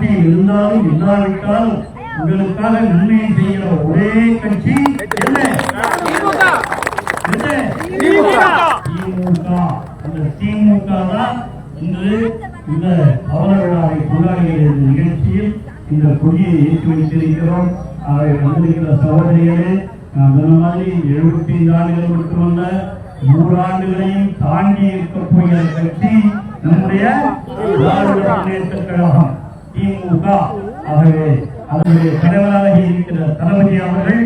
ஆட்சியில் இருந்தாலும் இல்லாவிட்டாலும் உங்களுக்காக நன்மை செய்கிற ஒரே கட்சி என்ன? திமுக. அந்த திமுக தான் இன்று இந்த அவல விழாவை கொண்டாடுகிற நிகழ்ச்சியில் இந்த கொடியை ஏற்றி வைத்திருக்கிறோம். அதை வந்திருக்கிற சகோதரிகளே சொன்ன மாதிரி எழுபத்தி ஐந்து ஆண்டுகள் மட்டுமல்ல நூறு ஆண்டுகளையும் தாண்டி இருக்க போகிற கட்சி நம்முடைய முன்னேற்ற கழகம். திமுக ஆகவே அதனுடைய தலைவராக இருக்கிற தளபதி அவர்கள்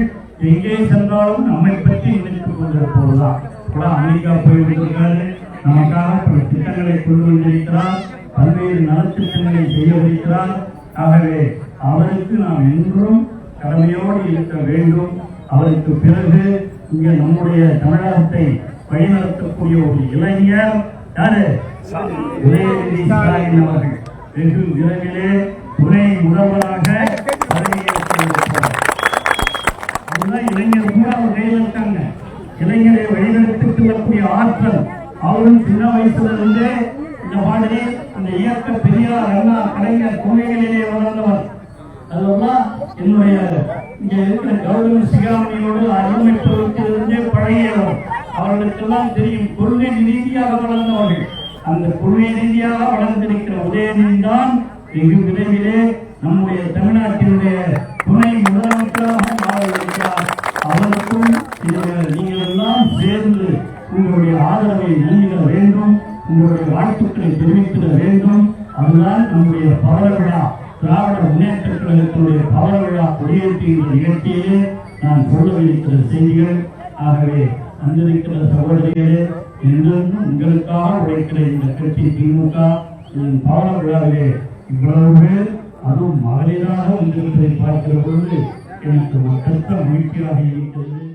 எங்கே சென்றாலும் நம்மை பற்றி நினைத்துக் கொண்டிருப்பதுதான் கூட அமெரிக்கா போயிருக்கிறாரு நமக்காக பல திட்டங்களை கொண்டு வந்திருக்கிறார். பல்வேறு நலத்திட்டங்களை செய்ய வைக்கிறார். ஆகவே அவருக்கு நாம் என்றும் கடமையோடு இருக்க வேண்டும். அவருக்கு பிறகு இங்கே நம்முடைய தமிழகத்தை வழிநடத்தக்கூடிய ஒரு இளைஞர் யாரு? உதயநிதி ஸ்டாலின் அவர்கள். வெகு விரைவிலே துணை முதல்வராக இளைஞர் கூட அவர் கையில் இருக்காங்க. இளைஞரை வழிநடத்தி செல்லக்கூடிய ஆற்றல் அவரும் சின்ன வயசுல இருந்தே இந்த மாதிரி அந்த இயக்க பெரியார் அண்ணா கலைஞர் கொள்கைகளிலே வளர்ந்தவர். அதெல்லாம் என்னுடைய இங்க இருக்கிற கௌதம சிகாமணியோடு அருமை பழகியவர். அவர்களுக்கெல்லாம் தெரியும் கொள்கை ரீதியாக வளர்ந்தவர்கள். அந்த கொள்கை வளர்ந்திருக்கிற உதயநிதி தான் வெகு விரைவிலே நம்முடைய தமிழ்நாட்டினுடைய துணை முதலமைச்சராக மாறியிருக்கிறார். அவருக்கும் நீங்கள் எல்லாம் சேர்ந்து உங்களுடைய ஆதரவை நல்கிட வேண்டும் உங்களுடைய வாழ்த்துக்களை தெரிவித்திட வேண்டும். அதுதான் நம்முடைய பவள விழா. திராவிட முன்னேற்ற கழகத்தினுடைய பவர விழா கொடியேற்றுகின்ற நிகழ்ச்சியிலே நான் சொல்லவிருக்கிற செய்திகள். ஆகவே அங்கிருக்கிற சகோதரிகளே என்றும் உங்களுக்காக உழைக்கிற இந்த கட்சி திமுக இதன் பவள விழாவிலே இவ்வளவு பேர் அதுவும் மகளிராக வந்திருப்பதை பார்க்கிற பொழுது எனக்கு மற்ற மகிழ்ச்சியாக இருக்கிறது.